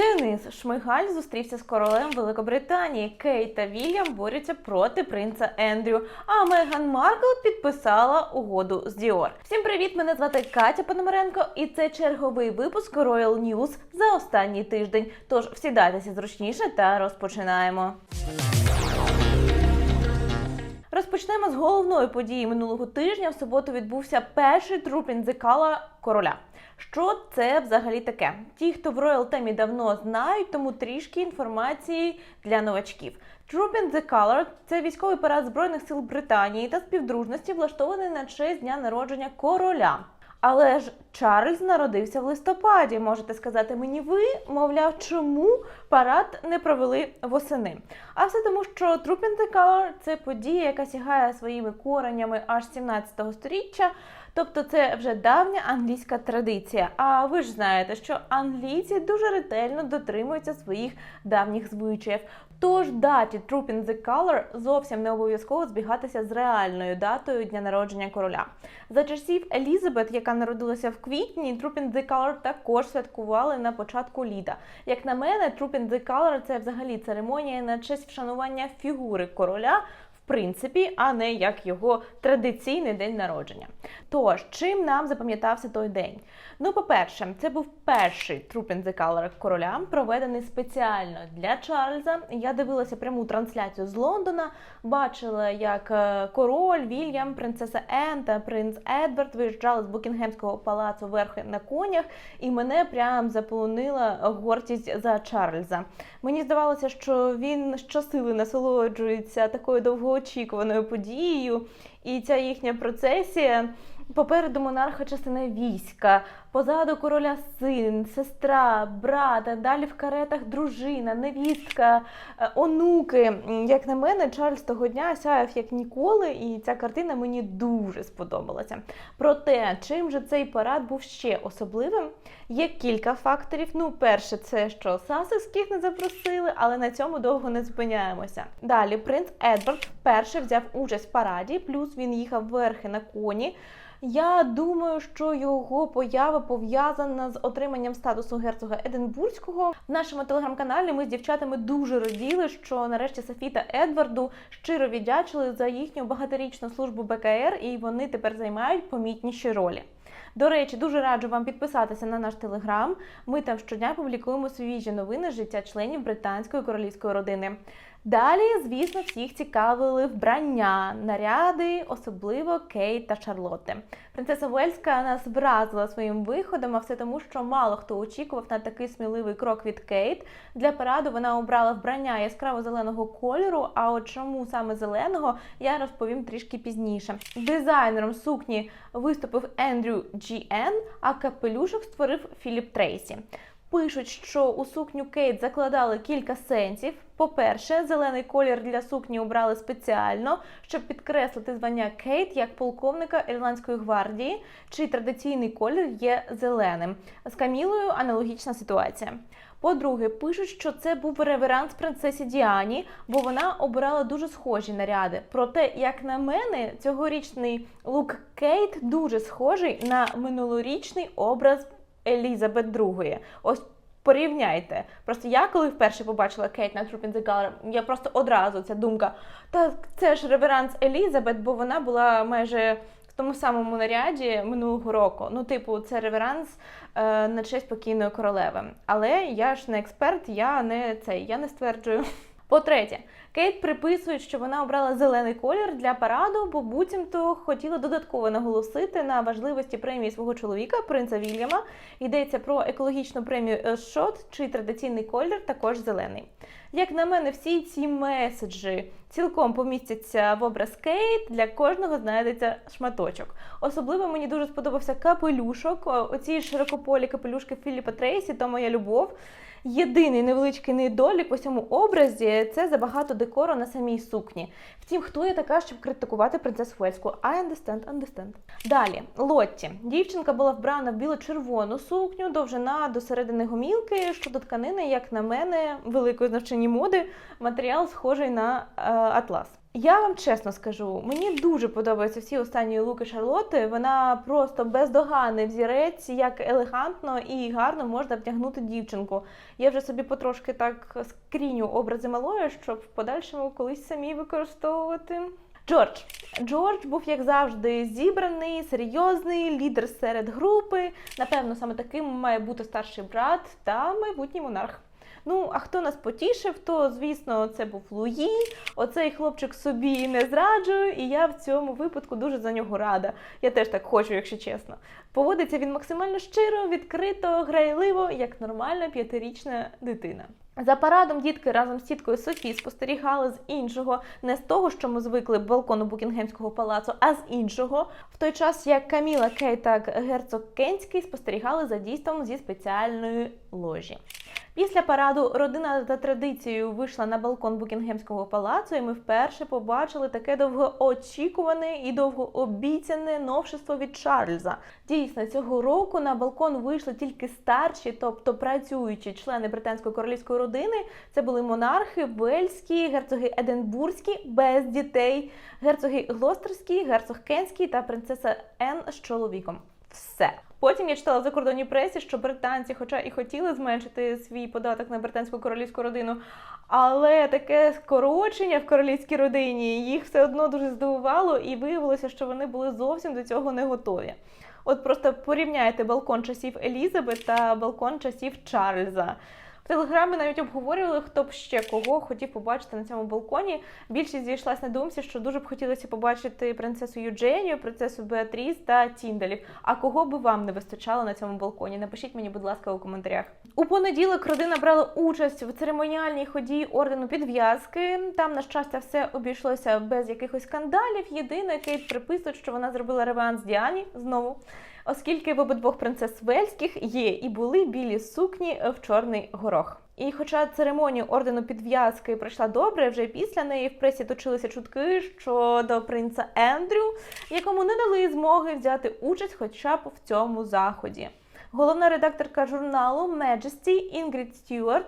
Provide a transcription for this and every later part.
Денис Шмигаль зустрівся з королем Великобританії. Кейт та Вільям борються проти принца Ендрю. А Меган Маркл підписала угоду з Діор. Всім привіт! Мене звати Катя Пономаренко, і це черговий випуск Royal News за останній тиждень. Тож всідайтеся зручніше та розпочинаємо. Розпочнемо з головної події минулого тижня. В суботу відбувся перший трупін дзикала короля. Що це взагалі таке? Ті, хто в Royal темі давно знають, тому трішки інформації для новачків. Trooping the Color – це військовий парад збройних сил Британії та співдружності, влаштований на честь дня народження короля. Але ж Чарльз народився в листопаді. Можете сказати мені ви, мовляв, чому парад не провели восени? А все тому, що Trooping the Color – це подія, яка сягає своїми коренями аж 17 століття. Тобто це вже давня англійська традиція. А ви ж знаєте, що англійці дуже ретельно дотримуються своїх давніх звичаїв. Тож даті Trooping the Color зовсім не обов'язково збігатися з реальною датою дня народження короля. За часів Елізабет, яка народилася в квітні, Trooping the Color також святкували на початку літа. Як на мене, Trooping the Color – це взагалі церемонія на честь вшанування фігури короля. Принципі, а не як його традиційний день народження. Тож, чим нам запам'ятався той день? Ну, по-перше, це був перший the Color короля, проведений спеціально для Чарльза. Я дивилася пряму трансляцію з Лондона, бачила, як е, король Вільям, принцеса Ен та принц Едвард виїжджали з Букінгемського палацу верхи на конях, і мене прям заполонила гордість за Чарльза. Мені здавалося, що він щосили насолоджується такою довгоочікуваною подією, і ця їхня процесія. Попереду монарха частина війська, позаду короля син, сестра, брат, далі в каретах дружина, невістка, е, онуки. Як на мене, Чарльз того дня сяяв як ніколи, і ця картина мені дуже сподобалася. Проте, чим же цей парад був ще особливим? Є кілька факторів. Ну, перше, це що Сасекських не запросили, але на цьому довго не зупиняємося. Далі принц Едвард вперше взяв участь в параді, плюс він їхав верхи на коні. Я думаю, що його поява пов'язана з отриманням статусу герцога Единбурзького. В нашому телеграм-каналі ми з дівчатами дуже раділи, що нарешті Софі та Едварду щиро віддячили за їхню багаторічну службу БКР, і вони тепер займають помітніші ролі. До речі, дуже раджу вам підписатися на наш телеграм. Ми там щодня публікуємо свіжі новини життя членів британської королівської родини. Далі, звісно, всіх цікавили вбрання, наряди, особливо Кейт та Шарлотти. Принцеса Уельська нас вразила своїм виходом, а все тому, що мало хто очікував на такий сміливий крок від Кейт. Для параду вона обрала вбрання яскраво зеленого кольору. А от чому саме зеленого, я розповім трішки пізніше. Дизайнером сукні виступив Ендрю Джі.Н., а капелюшок створив Філіп Трейсі. Пишуть, що у сукню Кейт закладали кілька сенсів. По-перше, зелений колір для сукні обрали спеціально, щоб підкреслити звання Кейт як полковника Ірландської гвардії, чий традиційний колір є зеленим. З Камілою аналогічна ситуація. По-друге, пишуть, що це був реверанс принцесі Діані, бо вона обирала дуже схожі наряди. Проте, як на мене, цьогорічний лук Кейт дуже схожий на минулорічний образ Елізабет II. Ось порівняйте. Просто я коли вперше побачила Кейт на the Color, я просто одразу ця думка. Та це ж реверанс Елізабет, бо вона була майже в тому самому наряді минулого року. Ну, типу, це реверанс е, на честь покійної королеви. Але я ж не експерт, я не цей, я не стверджую. По-третє, Кейт приписують, що вона обрала зелений колір для параду, бо буцімто хотіла додатково наголосити на важливості премії свого чоловіка, принца Вільяма. Йдеться про екологічну премію Earthshot, чий традиційний колір також зелений. Як на мене, всі ці меседжі цілком помістяться в образ Кейт, для кожного знайдеться шматочок. Особливо мені дуже сподобався капелюшок. Оці широкополі капелюшки Філіпа Трейсі, то моя любов. Єдиний невеличкий недолік у цьому образі це забагато декору на самій сукні. Втім, хто я така, щоб критикувати принцесу Уельську? I understand, understand. Далі, Лотті. Дівчинка була вбрана в біло-червону сукню, довжина до середини гомілки. Щодо тканини, як на мене, великої знавчині моди, матеріал схожий на е, атлас. Я вам чесно скажу, мені дуже подобаються всі останні луки Шарлоти. Вона просто бездоганний взірець, як елегантно і гарно можна втягнути дівчинку. Я вже собі потрошки так скріню образи малої, щоб в подальшому колись самі використовувати. Джордж. Джордж був, як завжди, зібраний, серйозний, лідер серед групи. Напевно, саме таким має бути старший брат та майбутній монарх. Ну, а хто нас потішив, то звісно це був Луї. Оцей хлопчик собі не зраджує, і я в цьому випадку дуже за нього рада. Я теж так хочу, якщо чесно. Поводиться він максимально щиро, відкрито, грайливо, як нормальна п'ятирічна дитина. За парадом дітки разом з тіткою Софі спостерігали з іншого, не з того, що ми звикли балкону Букінгемського палацу, а з іншого. В той час як Каміла Кейт та герцог Кенський спостерігали за дійством зі спеціальної ложі. Після параду родина за традицією вийшла на балкон Букінгемського палацу, і ми вперше побачили таке довгоочікуване і довгообіцяне новшество від Чарльза. Дійсно, цього року на балкон вийшли тільки старші, тобто працюючі члени британської королівської родини. Це були монархи, вельські, герцоги Единбурзькі, без дітей, герцоги Глостерський, герцог Кенський та принцеса Енн з чоловіком. Все. Потім я читала в закордонній пресі, що британці, хоча і хотіли зменшити свій податок на британську королівську родину, але таке скорочення в королівській родині їх все одно дуже здивувало, і виявилося, що вони були зовсім до цього не готові. От просто порівняйте балкон часів Елізабет та балкон часів Чарльза. В телеграмі навіть обговорювали, хто б ще кого хотів побачити на цьому балконі. Більшість зійшлась на думці, що дуже б хотілося побачити принцесу Юдженію, принцесу Беатріс та Тіндалів. А кого би вам не вистачало на цьому балконі? Напишіть мені, будь ласка, у коментарях. У понеділок родина брала участь в церемоніальній ході ордену підв'язки. Там, на щастя, все обійшлося без якихось скандалів. Єдине, Кейт приписують, що вона зробила реверанс Діані знову. Оскільки в обидвох принцес Вельських є і були білі сукні в чорний горох. І хоча церемонію ордену підв'язки пройшла добре, вже після неї в пресі точилися чутки щодо принца Ендрю, якому не дали змоги взяти участь хоча б в цьому заході. Головна редакторка журналу Majesty Інгрід Стюарт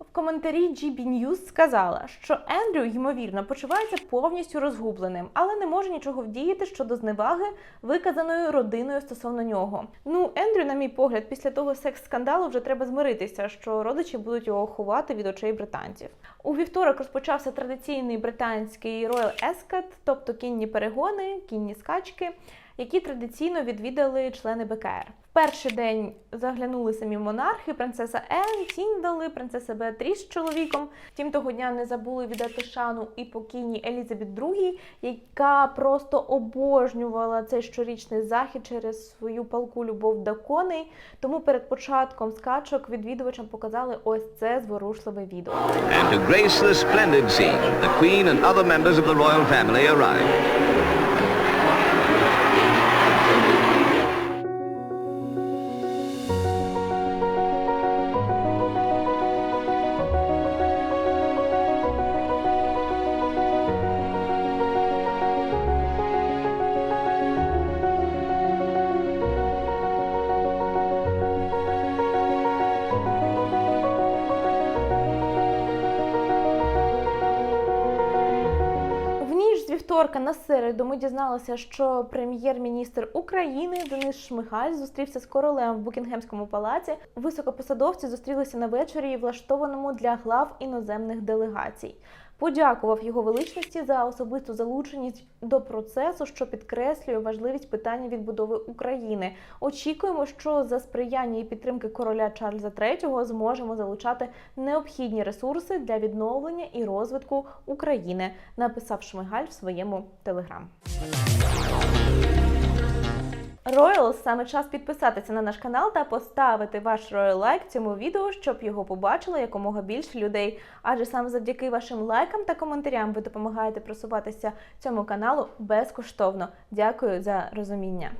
в коментарі GB News сказала, що Ендрю, ймовірно, почувається повністю розгубленим, але не може нічого вдіяти щодо зневаги, виказаної родиною стосовно нього. Ну, Ендрю, на мій погляд, після того секс-скандалу вже треба змиритися, що родичі будуть його ховати від очей британців. У вівторок розпочався традиційний британський Royal Escort, тобто кінні перегони, кінні скачки. Які традиційно відвідали члени БКР. Перший день заглянули самі монархи, принцеса Ен, Тіндали, принцеса Беатріс з чоловіком. Втім, того дня не забули віддати шану і покійній Елізабет II, яка просто обожнювала цей щорічний захід через свою палку любов до коней. Тому перед початком скачок відвідувачам показали ось це зворушливе відео. And to grace the splendid scene, the Queen and other members of the royal family arrive. З на середу ми дізналися, що прем'єр-міністр України Денис Шмигаль зустрівся з королем в Букінгемському палаці. Високопосадовці зустрілися на вечорі, влаштованому для глав іноземних делегацій. Подякував його величності за особисту залученість до процесу, що підкреслює важливість питання відбудови України. Очікуємо, що за сприяння і підтримки короля Чарльза III зможемо залучати необхідні ресурси для відновлення і розвитку України, написав Шмигаль в своєму телеграм. Royals, саме час підписатися на наш канал та поставити ваш Royal лайк цьому відео, щоб його побачило якомога більше людей. Адже саме завдяки вашим лайкам та коментарям ви допомагаєте просуватися цьому каналу безкоштовно. Дякую за розуміння.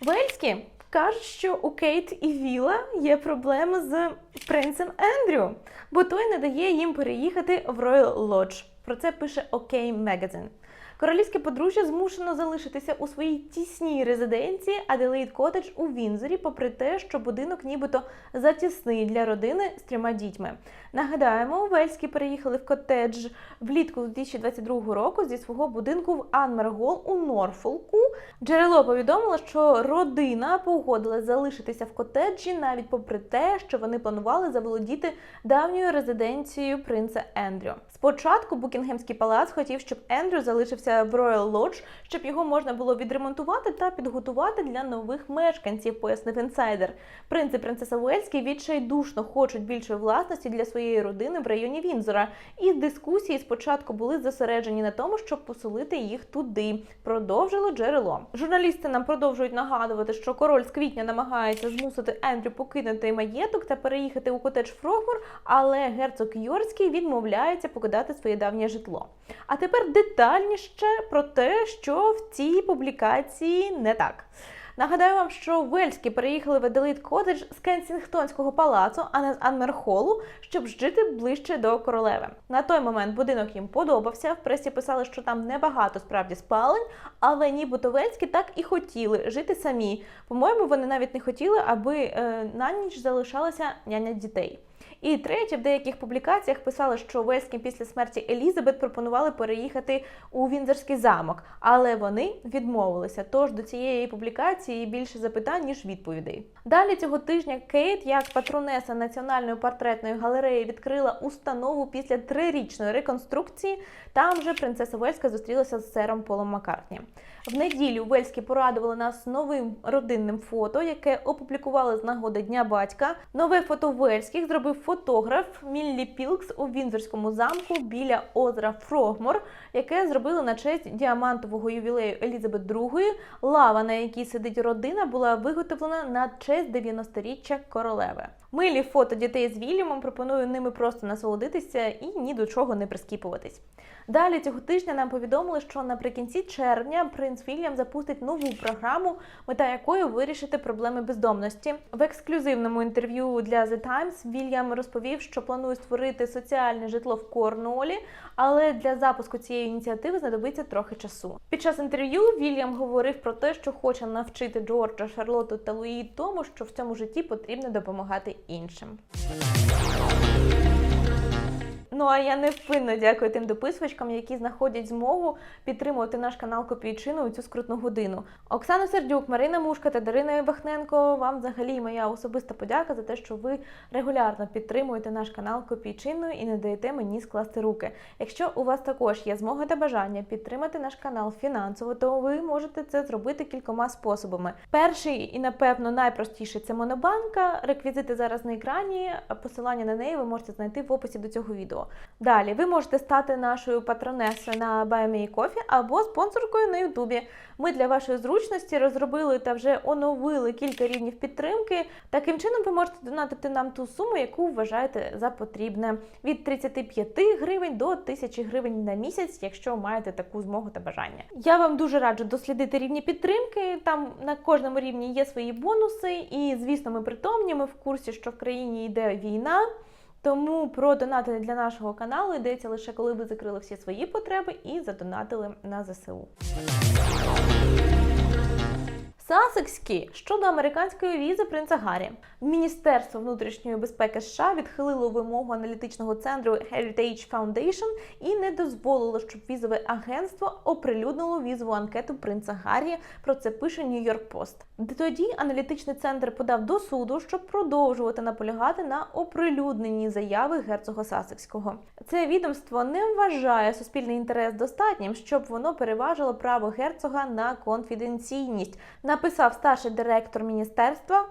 Вельські кажуть, що у Кейт і Віла є проблеми з принцем Ендрю, бо той не дає їм переїхати в Royal Lodge. Про це пише OK Magazine. Королівське подружжя змушено залишитися у своїй тісній резиденції Аделаїд Котедж у Вінзорі, попри те, що будинок нібито затісний для родини з трьома дітьми. Нагадаємо, Вельські переїхали в котедж влітку 2022 року зі свого будинку в Анмергол у Норфолку. Джерело повідомило, що родина погодилась залишитися в котеджі навіть попри те, що вони планували заволодіти давньою резиденцією принца Ендрю. Спочатку Букінгемський палац хотів, щоб Ендрю залишився в Royal Lodge, щоб його можна було відремонтувати та підготувати для нових мешканців, пояснив інсайдер. Принц і принцеса Уельські відчайдушно хочуть більшої власності для своєї родини в районі Вінзора. І дискусії спочатку були зосереджені на тому, щоб поселити їх туди. Продовжило джерело. Журналісти нам продовжують нагадувати, що король з квітня намагається змусити Ендрю покинути маєток та переїхати у котедж Фрогмор, але герцог Йорський відмовляється покидати своє давнє житло. А тепер детальніше про те, що в цій публікації не так. Нагадаю вам, що Вельські переїхали в Аделаїд Котедж з Кенсінгтонського палацу, а не з Анмерхолу, щоб жити ближче до королеви. На той момент будинок їм подобався. В пресі писали, що там небагато справді спалень, але нібито Вельські так і хотіли жити самі. По-моєму, вони навіть не хотіли, аби е, на ніч залишалася няня дітей. І третє, в деяких публікаціях писали, що Вельським після смерті Елізабет пропонували переїхати у Вінзорський замок, але вони відмовилися. Тож до цієї публікації більше запитань ніж відповідей. Далі цього тижня Кейт, як патронеса Національної портретної галереї, відкрила установу після трирічної реконструкції. Там же принцеса Вельська зустрілася з сером Полом Маккартні. В неділю Вельські порадували нас новим родинним фото, яке опублікували з нагоди Дня батька. Нове фото Вельських зробив фотограф Міллі Пілкс у Вінзорському замку біля озера Фрогмор, яке зробили на честь діамантового ювілею Елізабет II. Лава, на якій сидить родина, була виготовлена на честь 90-річчя королеви. Милі фото дітей з Вільямом пропоную ними просто насолодитися і ні до чого не прискіпуватись. Далі цього тижня нам повідомили, що наприкінці червня принц Вільям запустить нову програму, мета якої вирішити проблеми бездомності. В ексклюзивному інтерв'ю для The Times Вільям розповів, що планує створити соціальне житло в Корнуолі, але для запуску цієї ініціативи знадобиться трохи часу. Під час інтерв'ю Вільям говорив про те, що хоче навчити Джорджа, Шарлоту та Луї тому, що в цьому житті потрібно допомагати іншим. Ну а я невпинно дякую тим дописувачкам, які знаходять змогу підтримувати наш канал Копійчину у цю скрутну годину. Оксана Сердюк, Марина Мушка та Дарина Бахненко. Вам взагалі моя особиста подяка за те, що ви регулярно підтримуєте наш канал Копійчиною і не даєте мені скласти руки. Якщо у вас також є змога та бажання підтримати наш канал фінансово, то ви можете це зробити кількома способами. Перший і напевно найпростіший це Монобанка. Реквізити зараз на екрані. Посилання на неї ви можете знайти в описі до цього відео. Далі ви можете стати нашою патронесою на BuyMeCoffee або спонсоркою на Ютубі. Ми для вашої зручності розробили та вже оновили кілька рівнів підтримки. Таким чином ви можете донатити нам ту суму, яку вважаєте за потрібне від 35 гривень до 1000 гривень на місяць, якщо маєте таку змогу та бажання. Я вам дуже раджу дослідити рівні підтримки. Там на кожному рівні є свої бонуси, і звісно, ми притомні. Ми в курсі, що в країні йде війна. Тому про донати для нашого каналу йдеться лише коли ви закрили всі свої потреби і задонатили на ЗСУ. Сасекські щодо американської візи принца Гаррі. Міністерство внутрішньої безпеки США відхилило вимогу аналітичного центру Heritage Foundation і не дозволило, щоб візове агентство оприлюднило візову анкету принца Гаррі. Про це пише York Post. Тоді аналітичний центр подав до суду, щоб продовжувати наполягати на оприлюдненні заяви герцога Сасекського. Це відомство не вважає суспільний інтерес достатнім, щоб воно переважило право герцога на конфіденційність написав старший директор міністерства.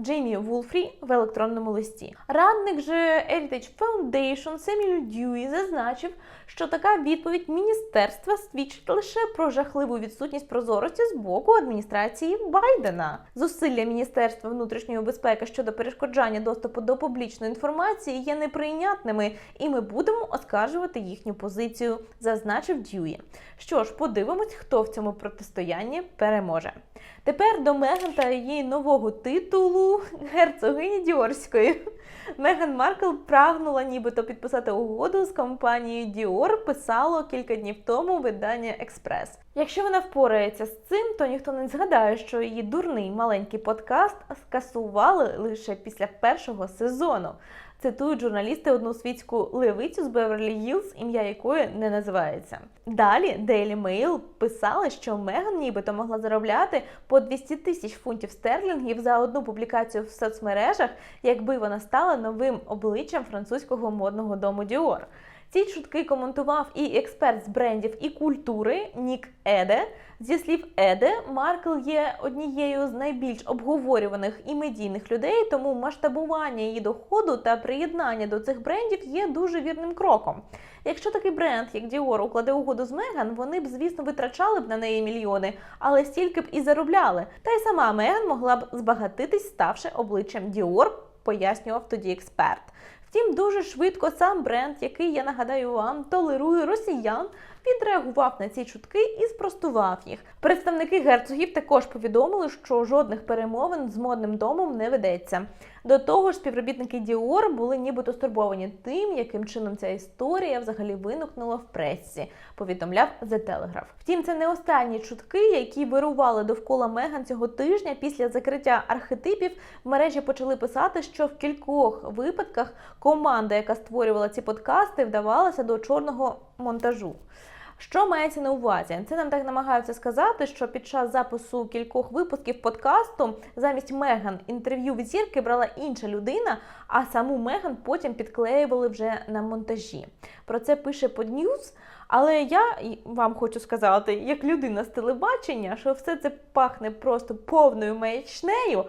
Джеймі Вулфрі в електронному листі. Радник же Heritage Foundation Семюель Дьюї зазначив, що така відповідь міністерства свідчить лише про жахливу відсутність прозорості з боку адміністрації Байдена. Зусилля Міністерства внутрішньої безпеки щодо перешкоджання доступу до публічної інформації є неприйнятними, і ми будемо оскаржувати їхню позицію, зазначив Дьюї. Що ж, подивимось, хто в цьому протистоянні переможе. Тепер до Меган та її нового титулу герцогині Діорської. Меган Маркл прагнула нібито підписати угоду з компанією Dior, писало кілька днів тому видання Експрес. Якщо вона впорається з цим, то ніхто не згадає, що її дурний маленький подкаст скасували лише після першого сезону. Цитують журналісти одну світську левицю з Беверлі Гілз, ім'я якої не називається. Далі Daily Mail писали, що Меган нібито могла заробляти по 200 тисяч фунтів стерлінгів за одну публікацію в соцмережах, якби вона стала новим обличчям французького модного дому Dior. Ці чутки коментував і експерт з брендів і культури Нік Еде. Зі слів Еде, Маркл є однією з найбільш обговорюваних і медійних людей, тому масштабування її доходу та приєднання до цих брендів є дуже вірним кроком. Якщо такий бренд, як Dior, укладе угоду з Меган, вони б, звісно, витрачали б на неї мільйони, але стільки б і заробляли. Та й сама Меган могла б збагатитись, ставши обличчям Dior, пояснював тоді експерт. Втім, дуже швидко сам бренд, який я нагадаю вам, толерує росіян, відреагував на ці чутки і спростував їх. Представники герцогів також повідомили, що жодних перемовин з модним домом не ведеться. До того ж, співробітники Діор були нібито стурбовані тим, яким чином ця історія взагалі виникнула в пресі, повідомляв The Telegraph. Втім, це не останні чутки, які вирували довкола Меган цього тижня. Після закриття архетипів в мережі почали писати, що в кількох випадках команда, яка створювала ці подкасти, вдавалася до чорного монтажу. Що мається на увазі? Це нам так намагаються сказати, що під час запису кількох випусків подкасту замість Меган інтерв'ю від зірки брала інша людина, а саму Меган потім підклеювали вже на монтажі. Про це пише Podnews, але я вам хочу сказати, як людина з телебачення, що все це пахне просто повною маячнею.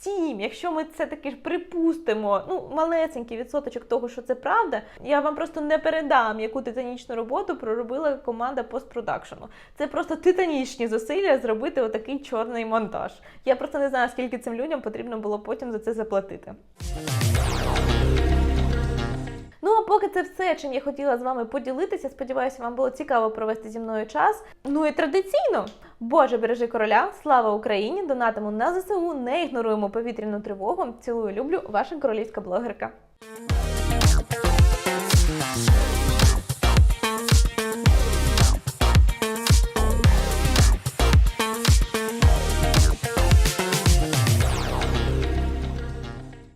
Втім, якщо ми це таки ж припустимо, ну малесенький відсоточок того, що це правда, я вам просто не передам, яку титанічну роботу проробила команда постпродакшену. Це просто титанічні зусилля зробити отакий чорний монтаж. Я просто не знаю, скільки цим людям потрібно було потім за це заплатити. Поки це все, чим я хотіла з вами поділитися. Сподіваюся, вам було цікаво провести зі мною час. Ну і традиційно, Боже, бережи короля, слава Україні! Донатимо на ЗСУ, не ігноруємо повітряну тривогу. Цілую, люблю, ваша королівська блогерка.